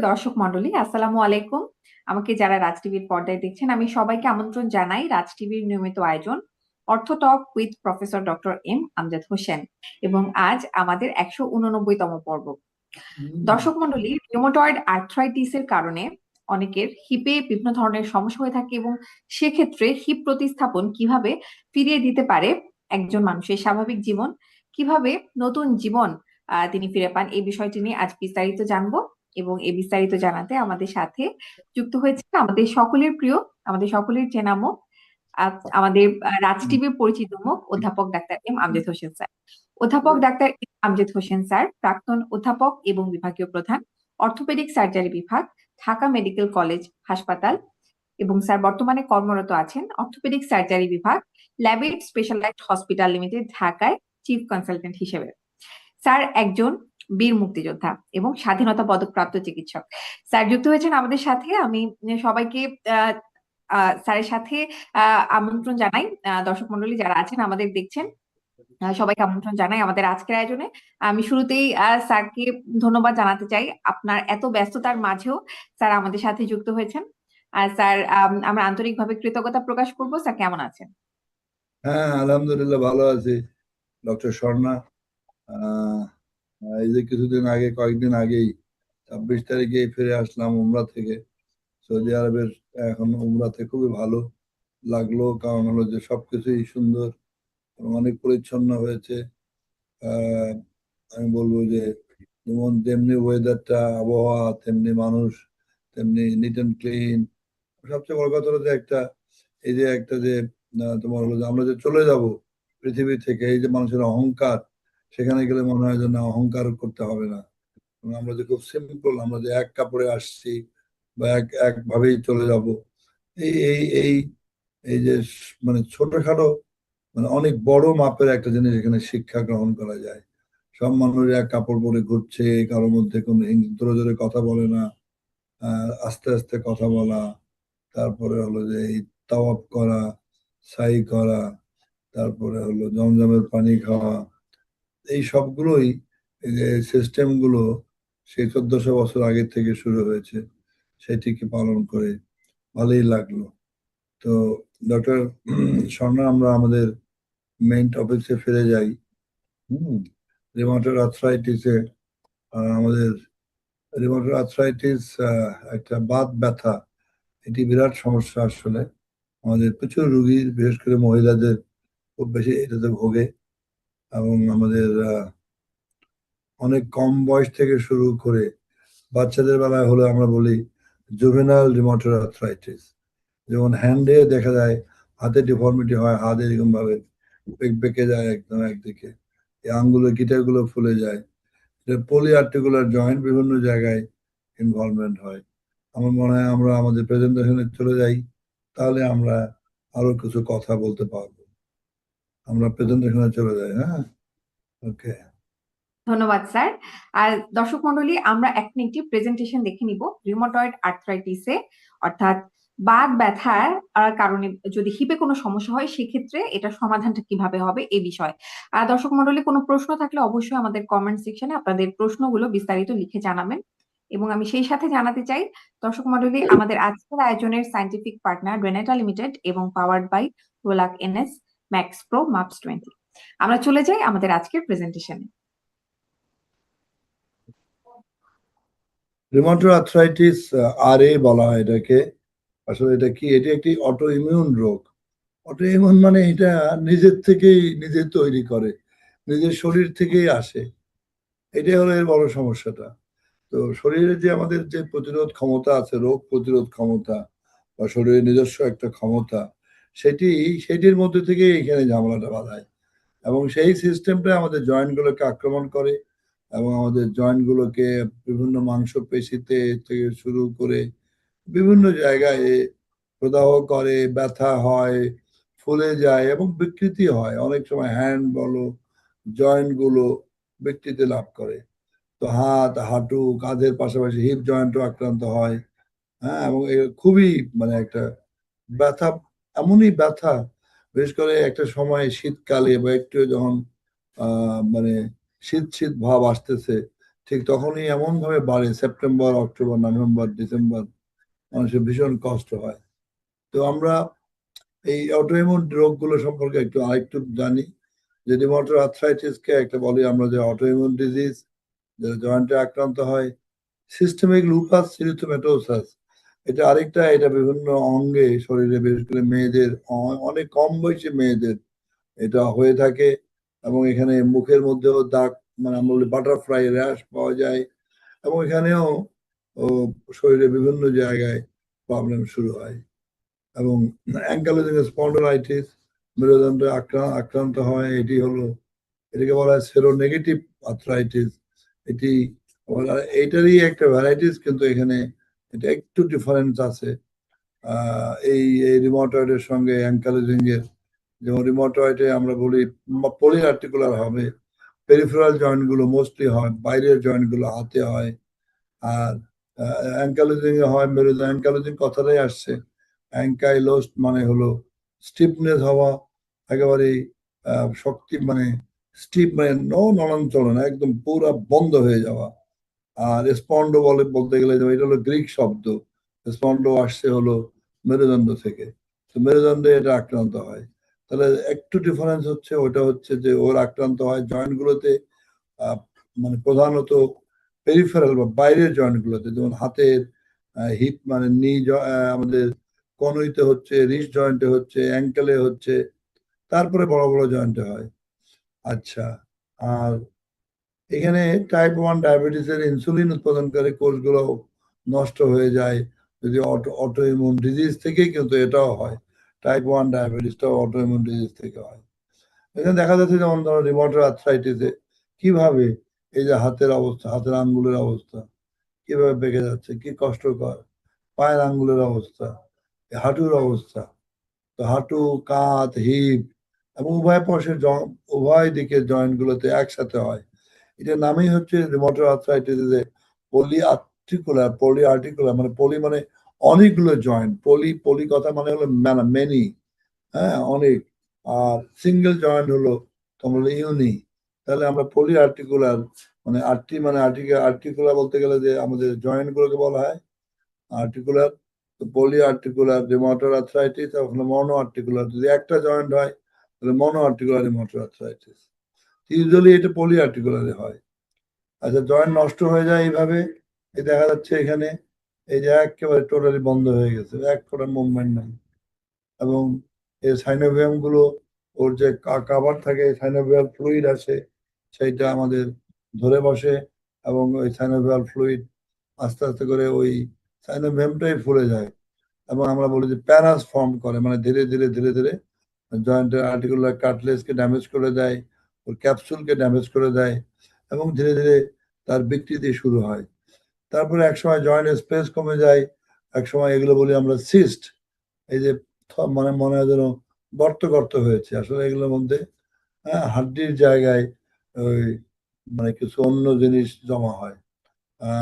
সুপ্রিয় দর্শক মন্ডলী আসসালামু আলাইকুম। আমাকে যারা রাজ টিভির পর্দায় দেখছেন আমি সবাইকে আমন্ত্রণ জানাই রাজ টিভির নিয়মিত আয়োজন ortho talk with professor doctor M Amjad Hossain এবং আজ আমাদের একশো উননব্বইতম পর্ব। দর্শক মন্ডলী রিউমাটয়েড আর্থ্রাইটিস এর কারণে অনেকের হিপে বিভিন্ন ধরনের সমস্যা হয়ে থাকে এবং সেক্ষেত্রে হিপ প্রতিস্থাপন কীভাবে ফিরিয়ে দিতে পারে একজন মানুষের স্বাভাবিক জীবন কীভাবে নতুন জীবন তিনি ফিরে পান এই বিষয়টি নিয়ে আজ বিস্তারিত জানব। এবং এ বিস্তারিত জানাতে আমাদের সাথে যুক্ত হয়েছে আমাদের সকলের প্রিয় আমাদের সকলের চেনামো আমাদের রাজ টিভির পরিচিত মুখ অধ্যাপক doctor M Amjad Hossain sir. অধ্যাপক doctor M Amjad Hossain sir প্রাক্তন অধ্যাপক এবং বিভাগীয় প্রধান অর্থোপেডিক সার্জারি বিভাগ ঢাকা মেডিকেল কলেজ হাসপাতাল এবং স্যার বর্তমানে কর্মরত আছেন অর্থোপেডিক সার্জারি বিভাগ ল্যাবেট স্পেশালাইজড হসপিটাল লিমিটেড ঢাকায় চিফ কনসালটেন্ট হিসেবে। স্যার একজন বীর মুক্তিযোদ্ধা এবং স্বাধীনতা পদকপ্রাপ্ত চিকিৎসক। স্যার যুক্ত হয়েছেন আমাদের সাথে। আমি সবাইকে স্যারের সাথে আমন্ত্রণ জানাই। দর্শক মন্ডলী যারা আছেন, আমাদের দেখছেন সবাইকে আমন্ত্রণ জানাই আমাদের আজকের আয়োজনে। আমি শুরুতেই স্যারকে ধন্যবাদ জানাতে চাই। আপনার এত ব্যস্ততার মাঝেও স্যার আমাদের সাথে যুক্ত হয়েছেন। আর স্যার আমরা আন্তরিকভাবে কৃতজ্ঞতা প্রকাশ করব। স্যার, কেমন আছেন? হ্যাঁ আলহামদুলিল্লাহ ভালো আছি। ডক্টর স্বর্ণা এই যে কিছুদিন আগে, কয়েকদিন আগেই ছাব্বিশ তারিখে ফিরে আসলাম উমরা থেকে। সৌদি আরবের এখন উমরাতে খুবই ভালো লাগল, কারণ হলো যে সবকিছুই সুন্দর, অনেক পরিচ্ছন্ন হয়েছে। আমি বলব যে যেমন তেমনি ওয়েদারটা আবহাওয়া, তেমনি মানুষ, তেমনি নিট অ্যান্ড ক্লিন সবচেয়ে বড় কথা হলো যে একটা, এই যে একটা যে তোমার হলো যে আমরা যে চলে যাব পৃথিবী থেকে, এই যে মানুষের অহংকার সেখানে গেলে মনে হয় যে না, অহংকার করতে হবে না। আমরা যে খুব সিম্পল আমরা যে এক কাপড়ে আসছি বা এক একভাবেই চলে যাব, এই এই এই এই যে মানে ছোটখাটো মানে অনেক বড় মাপের একটা জিনিস এখানে শিক্ষা গ্রহণ করা যায়। সব মানুষ এক কাপড় পরে ঘুরছে কারোর মধ্যে কোনো জোরে জোরে কথা বলে না আস্তে আস্তে কথা বলা, তারপরে হলো যে এই তাওয়াপ করা, সাই করা, তারপরে হলো জমজমের পানি খাওয়া এই সবগুলোই সিস্টেমগুলো সেই চোদ্দশো বছর আগের থেকে শুরু হয়েছে। সেটিকে পালন করে ভালোই লাগল। তো ডক্টর স্বর্ণা, আমরা আমাদের মেইন টপিকসে ফিরে যাই। হম রিমোটার আমাদের রিমোটার আর্থ্রাইটিস একটা বাত ব্যথা, এটি বিরাট সমস্যা আসলে। আমাদের প্রচুর রুগী, বিশেষ করে মহিলাদের, খুব বেশি এটাতে ভোগে। এবং আমাদের অনেক কম বয়স থেকে শুরু করে বাচ্চাদের বেলায় হলে আমরা বলি জুভেনাল রিমোটার আর্থ্রাইটিস যেমন হ্যান্ডে দেখা যায় হাতে ডিফর্মিটি হয়, হাত এরকম ভাবে বেঁকে যায় একদম একদিকে। এই আঙ্গুলের গিটারগুলো ফুলে যায়। পলি আর্টিকুলার জয়েন্ট বিভিন্ন জায়গায় ইনভলভমেন্ট হয়। আমার মনে হয় আমরা আমাদের প্রেজেন্টেশনে চলে যাই, তাহলে আমরা আরও কিছু কথা বলতে পারব। আমরা প্রেজেন্টেশনে চলে যাই হ্যাঁ? ওকে ধন্যবাদ, স্যার। আর দর্শক মন্ডলী আমরা এখন একটি প্রেজেন্টেশন দেখে নিব রিউমাটয়েড আর্থ্রাইটিসে অর্থাৎ বাত ব্যথার কারণে যদি হিপে কোনো সমস্যা হয়, সেক্ষেত্রে এটা সমাধানটা কীভাবে হবে এ বিষয়ে। আর দর্শক মন্ডলী কোনো প্রশ্ন থাকলে অবশ্যই আমাদের কমেন্ট সেকশনে আপনাদের প্রশ্নগুলো বিস্তারিত লিখে জানাবেন। এবং আমি সেই সাথে জানাতে চাই, দর্শক মন্ডলী আমাদের আজকের আয়োজনের সাইন্টিফিক পার্টনার রেনেটা লিমিটেড এবং powered by Rolac NS max pro MUPS twenty আমরা চলে যাই আমাদের আজকের প্রেজেন্টেশনে রিমোটার আর্থ্রাইটিস আর এ বলা হয় এটাকে। আসলে এটা কি? এটি একটি অটো ইমিউন রোগ। অটো ইমিউন মানে এটা নিজের থেকেই নিজে তৈরি করে। নিজের শরীর থেকেই আসে। এটাই হলো এর বড় সমস্যাটা। তো শরীরে যে আমাদের যে প্রতিরোধ ক্ষমতা আছে, রোগ প্রতিরোধ ক্ষমতা বা শরীরের নিজস্ব একটা ক্ষমতা সেটি, সেটির মধ্যে থেকে এখানে ঝামেলাটা বাঁধায়। এবং সেই সিস্টেমটা আমাদের জয়েন্টগুলোকে আক্রমণ করে এবং আমাদের জয়েন্টগুলোকে বিভিন্ন মাংস পেশিতে থেকে শুরু করে বিভিন্ন জায়গায় প্রদাহ করে, ব্যথা হয়, ফুলে যায় এবং বিকৃতি হয়। অনেক সময় হ্যান্ড বলো জয়েন্টগুলো বিকৃতি লাভ করে। তো হাত, হাঁটু, কাঁধের পাশাপাশি হিপ জয়েন্টও আক্রান্ত হয়। হ্যাঁ এবং খুবই মানে একটা ব্যথা এমনই ব্যথা, বিশেষ করে একটা সময় শীতকালে বা একটু যখন মানে শীত শীত ভাব আসতেছে, ঠিক তখনই এমন ভাবে বাড়ে। সেপ্টেম্বর অক্টোবর নভেম্বর ডিসেম্বর মানুষের ভীষণ কষ্ট হয়। তো আমরা এই অটোইমিউন রোগগুলো সম্পর্কে একটু আরেকটু জানি। যে রিমোটর আর্থ্রাইটিসকে একটা বলি, আমরা যে অটোইমিউন ডিজিজ যেটা জয়েন্টে আক্রান্ত হয় সিস্টেমিক লুপাস সিরিথোমেটোসাস এটা আরেকটা, এটা বিভিন্ন অঙ্গে শরীরে, বিশেষ করে মেয়েদের অনেক কম বয়সী মেয়েদের এটা হয়ে থাকে এবং এখানে মুখের মধ্যেও দাগ মানে আমরা বলি বাটারফ্লাই র্যাশ পাওয়া যায় এবং এখানেও শরীরে বিভিন্ন জায়গায় প্রবলেম শুরু হয় এবং অ্যাঙ্কালোজিং স্পন্ডলাইটিস মেরুদণ্ডে আক্রান্ত আক্রান্ত হয়, এটি হলো, এটাকে বলা হয় সেরো নেগেটিভ আর্থ্রাইটিস এটি এইটারই একটা ভ্যারাইটিস কিন্তু এখানে এটা একটু ডিফারেন্স আছে। এই এই রিমোটয়েডের সঙ্গে অ্যাঙ্কালোজিং এর যেমন রিমোটয়েডে আমরা বলি পলি আর্টিকুলার হবে পেরিফেরাল জয়েন্টগুলো মোস্টলি হয় বাইরের জয়েন্টগুলো হাতে হয় আর অ্যাঙ্কালোজিং হয় মেরুদণ্ড। অ্যাঙ্কালোজিং কথাটাই আসছে। অ্যাঙ্কাইলোস্ট মানে হলো স্টিফনেস হওয়া একেবারে আহ, শক্তি মানে স্টিপ মানে নো নলন চলন একদম পুরা বন্ধ হয়ে যাওয়া। আর স্পন্ড বলে বলতে গেলে এটা হলো গ্রিক শব্দ স্পন্ড আসছে হলো মেরুদণ্ড থেকে। তো মেরুদণ্ডে এটা আক্রান্ত হয়। তাহলে একটু ডিফারেন্স হচ্ছে ওটা হচ্ছে যে ওর আক্রান্ত হয় জয়েন্ট গুলোতে আহ, মানে প্রধানত পেরিফেরাল বা বাইরের জয়েন্ট গুলোতে। যেমন হাতের হিপ মানে নি আমাদের কনুইতে হচ্ছে রিস্ট জয়েন্টে হচ্ছে অ্যাঙ্কেলে হচ্ছে তারপরে বড় বড় জয়েন্টে হয়। আচ্ছা আর এখানে টাইপ ওয়ান ডায়াবেটিসের ইনসুলিন উৎপাদনকারী কোষগুলো নষ্ট হয়ে যায়, যদি অটো অটো ইমিউন ডিজিজ থেকে কিন্তু এটাও হয়। টাইপ ওয়ান ডায়াবেটিসটাও অটো ইমিউন ডিজিজ থেকে হয়। এখানে দেখা যাচ্ছে যেমন ধরো রিমোটার আর্থ্রাইটিসে কীভাবে এই যে হাতের অবস্থা, হাতের আঙ্গুলের অবস্থা কীভাবে বেঁকে যাচ্ছে, কি কষ্টকর, পায়ের আঙ্গুলের অবস্থা, হাঁটুর অবস্থা, তো হাঁটু, কাঁধ, হিপ এবং উভয় পাশের উভয় দিকের জয়েন্টগুলোতে একসাথে হয়। এটার নামই হচ্ছে rheumatoid arthritis poly articular poly articular মানে পলি মানে অনেকগুলো জয়েন্ট পলি পলি কথা মানে হলো মেনি হ্যাঁ অনেক। আর সিঙ্গেল জয়েন্ট হলো তোমার ইউনি তাহলে আমরা পলি আর্টিকুলার মানে আর্টি মানে আর্টিকুলার আর্টিকুলার বলতে গেলে যে আমাদের জয়েন্ট গুলোকে বলা হয় articular poly articular rheumatoid arthritis আর মনো আর্টিকুলার যদি একটা জয়েন্ট হয়, তাহলে মনো আর্টিকুলার রিমোটার আর্থ্রাইটিস ইউজুয়ালি এটা পলি আর্টিকুলারে হয়। আচ্ছা জয়েন্ট নষ্ট হয়ে যায় এইভাবে, এই দেখা যাচ্ছে এখানে, এই যে একেবারে টোটালি বন্ধ হয়ে গেছে, এক ফোটা মুভমেন্ট নাই। এবং এই সাইনোভিয়ামগুলো, ওর যে কাভার থাকে সাইনোভিয়াল ফ্লুইড আছে সেইটা আমাদের ধরে বসে, এবং ওই সাইনোভিয়াল ফ্লুইড আস্তে আস্তে করে ওই সাইনোভিয়ামটাই ফুলে যায়। এবং আমরা বলি যে প্যারাস ফর্ম করে মানে ধীরে ধীরে ধীরে ধীরে জয়েন্টের আর্টিকুলার কাটলেসকে ড্যামেজ করে দেয় ওর ক্যাপসুলকে ড্যামেজ করে দেয় এবং ধীরে ধীরে তার বিকৃতি শুরু হয়। তারপরে একসময় জয়েন্ট স্পেস কমে যায়, একসময় এগুলো বলি আমরা সিস্ট এই যে মানে মনে হয় যেন গর্ত গর্ত হয়েছে। আসলে এগুলোর মধ্যে হ্যাঁ হাড্ডির জায়গায় ওই মানে কিছু অন্য জিনিস জমা হয়।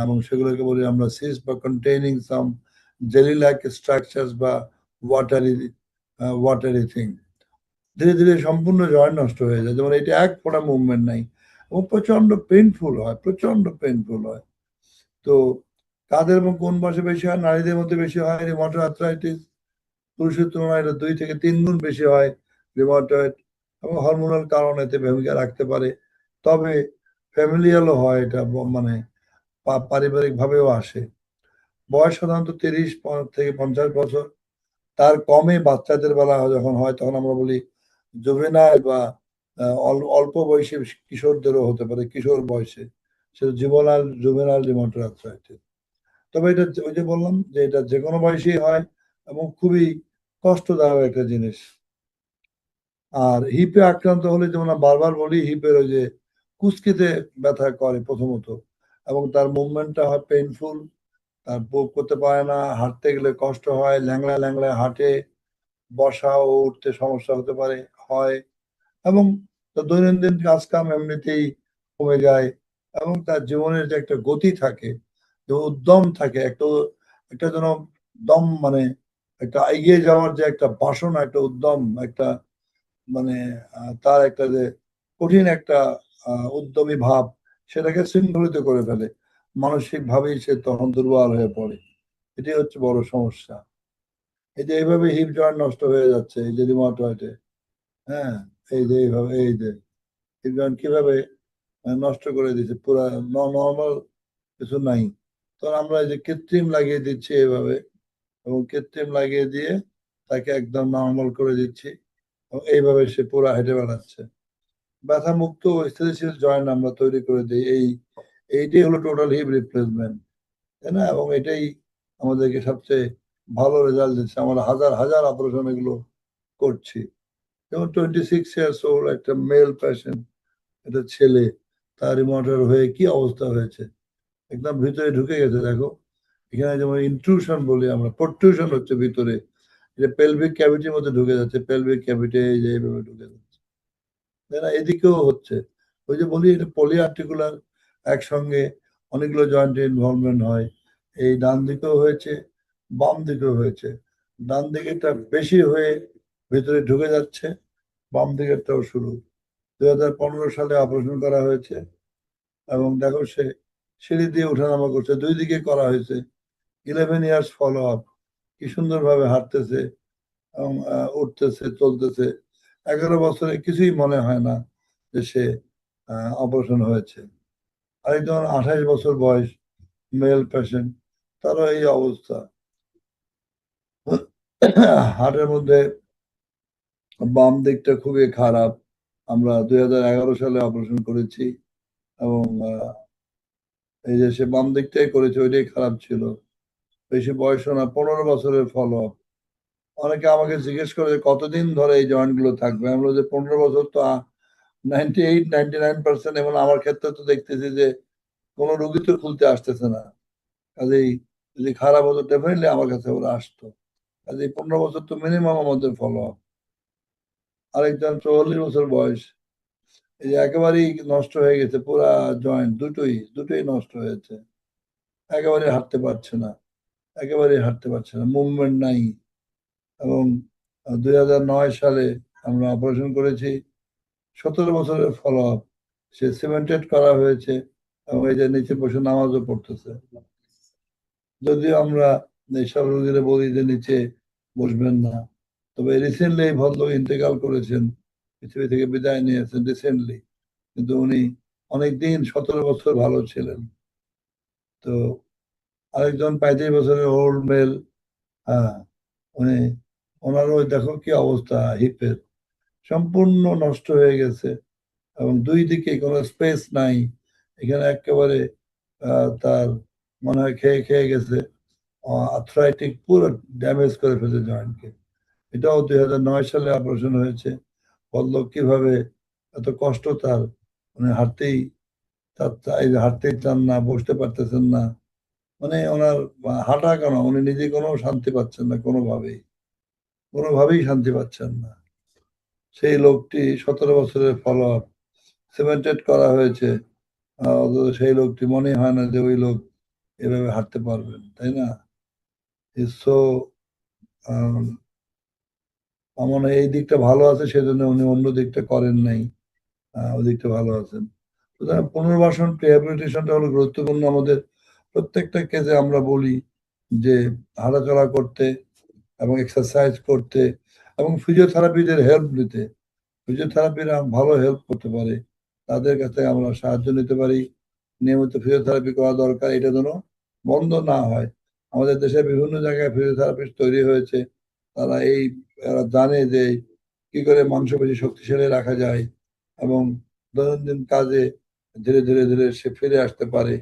এবং সেগুলোকে বলি আমরা সিস্ট বা containing some jelly like structures বা ওয়াটারি ওয়াটারি থিং ধীরে ধীরে সম্পূর্ণ জয়েন্ট নষ্ট হয়ে যায়। যেমন এটা এক ফোঁটা মুভমেন্ট নাই। এবং প্রচণ্ড পেইনফুল হয় প্রচণ্ড পেইনফুল হয়। তো কাদের এবং কোন বয়সে বেশি হয়? নারীদের মধ্যে বেশি হয়? রিমোটর আর্থ্রাইটিস পুরুষের তুলনায় এটা দুই থেকে তিন গুণ বেশি হয় রিমোটয়েড এবং হরমোনাল কারণ এতে ভূমিকা রাখতে পারে। তবে ফ্যামিলিয়ালও হয় এটা মানে পারিবারিক ভাবেও আসে। বয়স সাধারণত তিরিশ থেকে পঞ্চাশ বছর। তার কমে বাচ্চাদের বেলা যখন হয়, তখন আমরা বলি জুভেনাইল বা অল্প বয়সে কিশোরদেরও হতে পারে, কিশোর বয়সে। সেটা জীবনাল জুভেনাল রিমোটার আর্থ্রাইটিস তবে এটা ওই যে বললাম যে এটা যে কোনো বয়সেই হয় এবং খুবই কষ্টদায়ক একটা জিনিস। আর হিপে আক্রান্ত হলে যেমন বারবার বলি, হিপের ওই যে কুস্কিতে ব্যথা করে প্রথমত এবং তার মুভমেন্টটা হয় পেইনফুল তার বুক করতে পারে না, হাঁটতে গেলে কষ্ট হয় ল্যাংলা ল্যাংলা হাঁটে, বসা ও উঠতে সমস্যা হতে পারে হয় এবং দৈনন্দিন কাজকাম এমনিতেই কমে যায় এবং তার জীবনের যে একটা গতি থাকে, যে উদ্যম থাকে, একটা একটা যেন দম মানে একটা এগিয়ে যাওয়ার যে একটা বাসনা, একটা উদ্যম, একটা মানে তার একটা যে কঠিন একটা উদ্যমী ভাব সেটাকে শৃঙ্খলিত করে ফেলে। মানসিক ভাবেই সে তখন দুর্বল হয়ে পড়ে। এটাই হচ্ছে বড় সমস্যা। এই যে এইভাবে হিপ জয়েন্ট নষ্ট হয়ে যাচ্ছে, এই যে রিমোটয়েডে হ্যাঁ এই যে এইভাবে, এই যে। জয়েন্ট কীভাবে নষ্ট করে দিচ্ছে পুরা নর্মাল কিছু নাই। তো আমরা এই যে কৃত্রিম লাগিয়ে দিচ্ছি এইভাবে এবং কৃত্রিম লাগিয়ে দিয়ে তাকে একদম নর্মাল করে দিচ্ছি, এবং এইভাবে সে পুরা হেঁটে বেড়াচ্ছে। ব্যথা মুক্ত স্থিতিশীল জয়েন্ট আমরা তৈরি করে দিই। এই, এইটাই হলো টোটাল হিপ রিপ্লেসমেন্ট তাই না? এবং এটাই আমাদেরকে সবচেয়ে ভালো রেজাল্ট দিচ্ছে। আমরা হাজার হাজার অপারেশন এগুলো করছি। যেমন টোয়েন্টি সিক্স ইয়ার্স ওল্ড একটা মেল পেশেন্ট একটা ছেলে তার রিমোটার হয়ে কি অবস্থা হয়েছে? একদম ভিতরে ঢুকে গেছে, দেখো। এখানে যেমন ইনট্রুশন বলি আমরা প্রোট্রুশন হচ্ছে ভিতরে। এটা পেলভিক ক্যাভিটির মধ্যে ঢুকে যাচ্ছে পেলভিক ক্যাভিটি এই যে এইভাবে ঢুকে যাচ্ছে। না? এদিকেও হচ্ছে। ওই যে বলি, এটা পলি আর্টিকুলার একসঙ্গে অনেকগুলো জয়েন্টের ইনভলভমেন্ট হয়। এই ডান দিকেও হয়েছে, বাম দিকেও হয়েছে। ডান দিকেরটা বেশি হয়ে ভিতরে ঢুকে যাচ্ছে, বাম দিকেরটাও শুরু। দুই হাজার পনেরো সালে অপারেশন করা হয়েছে এবং দেখো সে সিঁড়ি দিয়ে ওঠানামা করছে। দুই দিকে করা হয়েছে। ইলেভেন ইয়ার্স ফলো আপ কি সুন্দরভাবে হাঁটতেছে এবং উঠতেছে, চলতেছে। এগারো বছরে কিছুই মনে হয় না যে সে অপারেশন হয়েছে। আর আরেকজন আঠাশ বছর বয়স মেল পেশেন্ট তারও এই অবস্থা। হার্টের মধ্যে বাম দিকটা খুবই খারাপ। আমরা দুই হাজার এগারো সালে অপারেশন করেছি এবং এই যে সে বাম দিকটাই করেছে, ওইটাই খারাপ ছিল। বেশি বয়স না, পনেরো বছরের ফলো আপ অনেকে আমাকে জিজ্ঞেস করে যে কতদিন ধরে এই জয়েন্টগুলো থাকবে? আমি বললাম যে পনেরো বছর তো ninety eight ninety nine percent এবং আমার ক্ষেত্রে তো দেখতেছি যে কোনো রুগী তো খুলতে আসতেছে না। কাজেই যদি খারাপ হতো ডেফিনেটলি আমার কাছে ওরা আসতো। কাজেই পনেরো বছর তো মিনিমাম আমাদের ফলো আপ আরেকজন চুয়াল্লিশ বছর বয়স। এই একেবারেই নষ্ট হয়ে গেছে পুরা জয়েন্ট দুটোই দুটোই নষ্ট হয়েছে। একেবারে হাঁটতে পারছে না, একেবারে হাঁটতে পারছে না মুভমেন্ট নাই। এবং দুই সালে আমরা অপারেশন করেছি, সতেরো বছরের ফলো আপ সে সিমেন্টেড করা হয়েছে এবং এই যে নিচে বসে নামাজও পড়তেছে। যদিও আমরা এইসব রোগীরা বলি যে নিচে বসবেন না। তবে রিসেন্টলি ভদ্রলোক ইন্তেকাল করেছেন, পৃথিবী থেকে বিদায় নিয়েছেন রিসেন্টলি কিন্তু উনি অনেকদিন সতেরো বছর ভালো ছিলেন। তো আরেকজন পঁয়ত্রিশ বছরের ওল্ড মেল হ্যাঁ উনি, ওনারও দেখো কি অবস্থা হিপের সম্পূর্ণ নষ্ট হয়ে গেছে এবং দুই দিকে কোনো স্পেস নাই। এখানে একেবারে তার মনে হয় খেয়ে খেয়ে গেছে। আর্থ্রাইটিক পুরো ড্যামেজ করে ফেলছে জয়েন্টকে এটাও দুই নয় সালে অপারেশন হয়েছে। বলল কীভাবে এত কষ্ট তার? উনি হাঁটতেই তার হাঁটতেই চান না, বসতে পারতেছেন না। মানে ওনার হাঁটা কেন? উনি নিজে কোনো শান্তি পাচ্ছেন না কোনোভাবেই। কোনোভাবেই শান্তি পাচ্ছেন না। সেই লোকটি সতেরো বছরের ফলো আপ সিমেন্টেড করা হয়েছে। সেই লোকটি মনে হয় না যে ওই লোক এভাবে হাঁটতে পারবেন, তাই না? সো আমার এই দিকটা ভালো আছে, সেজন্য উনি অন্য দিকটা করেন নাই। ওই দিকটা ভালো আছেন সুতরাং পুনর্বাসন রিহ্যাবিলিটেশনটা হলো গুরুত্বপূর্ণ। আমাদের প্রত্যেকটা কেসে আমরা বলি যে হাঁটাচলা করতে এবং এক্সারসাইজ করতে এবং ফিজিওথেরাপিদের হেল্প নিতে। ফিজিওথেরাপিরা ভালো হেল্প করতে পারে। তাদের কাছে আমরা সাহায্য নিতে পারি। নিয়মিত ফিজিওথেরাপি করা দরকার। এটা যেন বন্ধ না হয়। আমাদের দেশে বিভিন্ন জায়গায় ফিজিওথেরাপিস্ট তৈরি হয়েছে। তারা এই এরা জানে যে কি করে মাংসপেশি শক্তিশালী রাখা যায় এবং দৈনন্দিন কাজে ধীরে ধীরে ধীরে সে ফিরে আসতে পারে।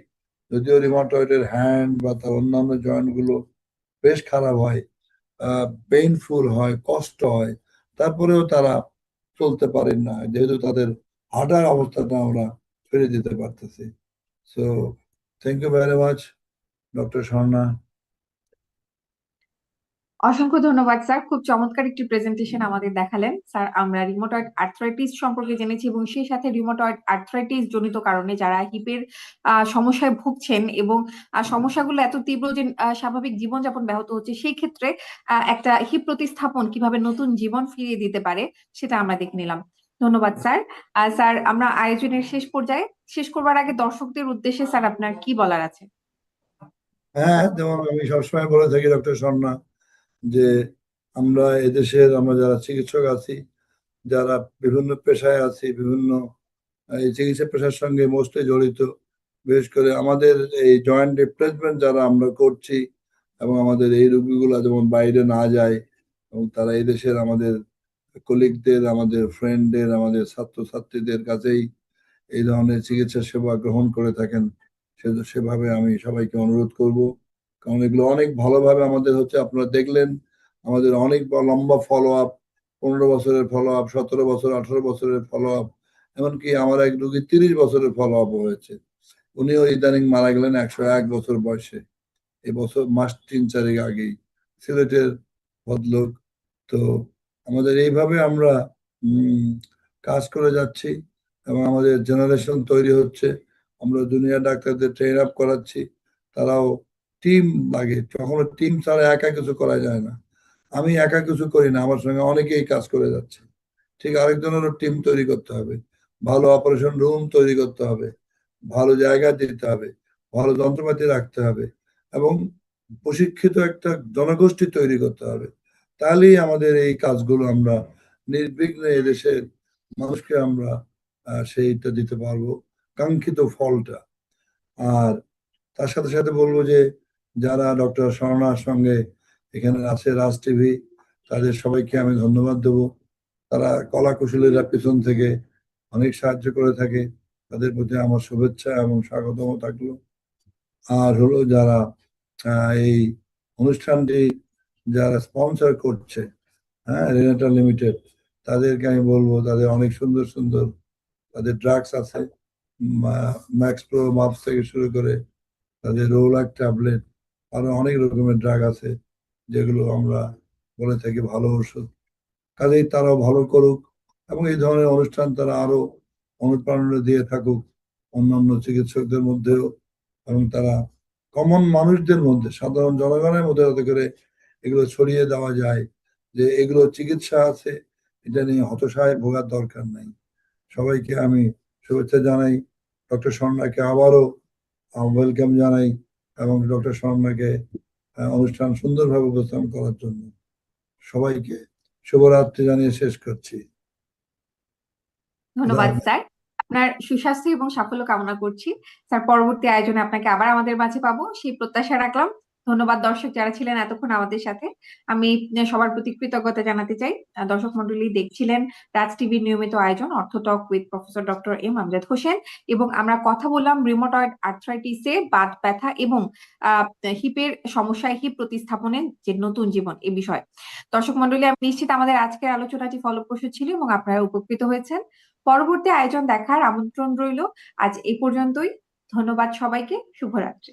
যদিও রিমোটয়েডের হ্যান্ড বা তার অন্যান্য জয়েন্টগুলো বেশ খারাপ হয় পেইনফুল হয়, কষ্ট হয়, তারপরেও তারা চলতে পারেন না। যেহেতু তাদের হাঁটার অবস্থাটা আমরা ফিরে দিতে পারতেছি। So thank you very much doctor Swarna অসংখ্য ধন্যবাদ, স্যার। খুব চমৎকার একটি প্রেজেন্টেশন আমাদের দেখালেন। স্যার, আমরা রিমোটয়েড আর্থ্রাইটিস সম্পর্কে জেনেছি এবং সেই সাথে রিমোটয়েড আর্থ্রাইটিস জনিত কারণে যারা হিপের সমস্যায় ভুগছেন এবং সমস্যাগুলো এত তীব্র যে স্বাভাবিক জীবনযাপন ব্যাহত হচ্ছে, সেই ক্ষেত্রে একটা হিপ প্রতিস্থাপন কীভাবে নতুন জীবন ফিরিয়ে দিতে পারে, সেটা আমরা দেখে নিলাম। ধন্যবাদ, স্যার। স্যার, আমরা আয়োজনের শেষ পর্যায়ে, শেষ করবার আগে দর্শকদের উদ্দেশ্যে, স্যার, আপনার কি বলার আছে? হ্যাঁ যেমন আমি সবসময় বলে থাকি ডক্টর স্বর্ণা যে আমরা এদেশের, আমরা যারা চিকিৎসক আছি, যারা বিভিন্ন পেশায় আছি, বিভিন্ন এই চিকিৎসা পেশার সঙ্গে মোস্টলি জড়িত, বিশেষ করে আমাদের এই জয়েন্ট রিপ্লেসমেন্ট যারা আমরা করছি এবং আমাদের এই রোগীগুলো যেমন বাইরে না যায় এবং তারা এদেশের আমাদের কলিগদের আমাদের ফ্রেন্ডদের আমাদের ছাত্রছাত্রীদের কাছেই এই ধরনের চিকিৎসা সেবা গ্রহণ করে থাকেন, সে, সেভাবে আমি সবাইকে অনুরোধ করব। কারণ এগুলো অনেক ভালোভাবে আমাদের হচ্ছে আপনারা দেখলেন, আমাদের অনেক লম্বা ফলো আপ পনেরো বছরের ফলো আপ সতেরো বছর, আঠারো বছরের ফলো আপ এমনকি আমার এক রুগী তিরিশ বছরের ফলো আপ হয়েছে। উনিও ইদানিং মারা গেলেন একশো এক বছর বয়সে। এই বছর মাস তিন চারেক আগেই। সিলেটের ভদ্রলোক। তো আমাদের এইভাবে আমরা কাজ করে যাচ্ছি এবং আমাদের জেনারেশন তৈরি হচ্ছে। আমরা জুনিয়র ডাক্তারদের ট্রেন আপ করাচ্ছি। তারাও টিম লাগে, কখনো টিম ছাড়া একা কিছু করা যায় না। আমি একা কিছু করি না, আমার সঙ্গে অনেকেই কাজ করে যাচ্ছে। ঠিক আরেকজনেরও টিম তৈরি করতে হবে। ভালো অপারেশন রুম তৈরি করতে হবে। ভালো জায়গা দিতে হবে। ভালো যন্ত্রপাতি রাখতে হবে। এবং প্রশিক্ষিত একটা জনগোষ্ঠী তৈরি করতে হবে। তাহলেই আমাদের এই কাজগুলো আমরা নির্বিঘ্নে এদেশের মানুষকে আমরা সেইটা দিতে পারব, কাঙ্ক্ষিত ফলটা। আর তার সাথে সাথে বলব যে যারা ডক্টর স্বর্ণার সঙ্গে এখানে আছে রাজ টিভি, তাদের সবাইকে আমি ধন্যবাদ দেবো। তারা কলা কুশলীরা পিছন থেকে অনেক সাহায্য করে থাকে। তাদের প্রতি আমার শুভেচ্ছা এবং স্বাগতম থাকল। আর হলো যারা এই অনুষ্ঠানটি যারা স্পন্সর করছে হ্যাঁ রেনেটা লিমিটেড, তাদেরকে আমি বলব, তাদের অনেক সুন্দর সুন্দর তাদের ড্রাগস আছে ম্যাক্স প্রো মাপস থেকে শুরু করে তাদের রোলাক ট্যাবলেট আরও অনেক রকমের ড্রাগ আছে, যেগুলো আমরা বলে থাকি ভালো ওষুধ। কাজেই তারাও ভালো করুক এবং এই ধরনের অনুষ্ঠান তারা আরও অনুপ্রেরণা দিয়ে থাকুক অন্যান্য চিকিৎসকদের মধ্যেও এবং তারা কমন মানুষদের মধ্যে, সাধারণ জনগণের মধ্যে যাতে করে এগুলো ছড়িয়ে দেওয়া যায় যে এগুলো চিকিৎসা আছে, এটা নিয়ে হতাশায় ভোগার দরকার নাই। সবাইকে আমি শুভেচ্ছা জানাই ডক্টর স্বর্ণাকে আবারও ওয়েলকাম জানাই। এবং ডক্টর শর্মাকে অনুষ্ঠান সুন্দরভাবে উপস্থাপন করার জন্য সবাইকে শুভরাত্রি জানিয়ে শেষ করছি। ধন্যবাদ। স্যার। আপনার সুস্বাস্থ্য এবং সাফল্য কামনা করছি। স্যার পরবর্তী আয়োজনে আপনাকে আবার আমাদের মাঝে পাবো। সেই প্রত্যাশা রাখলাম। ধন্যবাদ দর্শক যারা ছিলেন এতক্ষণ আমাদের সাথে। আমি সবার প্রতি কৃতজ্ঞতা জানাতে চাই। দর্শক মন্ডলী দেখছিলেন রাজ টিভির নিয়মিত আয়োজন, ortho talk with professor doctor M Amjad Hossain এবং আমরা কথা বললাম রিমোটয়েড আর্থ্রাইটিসে বাত ব্যথা এবং হিপের সমস্যায় হিপ প্রতিস্থাপনের যে নতুন জীবন এ বিষয়ে। দর্শক মন্ডলী, আমি নিশ্চিত আমাদের আজকের আলোচনাটি ফলপ্রসূ ছিল এবং আপনারা উপকৃত হয়েছেন। পরবর্তী আয়োজন দেখার আমন্ত্রণ রইল। আজ এই পর্যন্তই। ধন্যবাদ সবাইকে। শুভরাত্রি।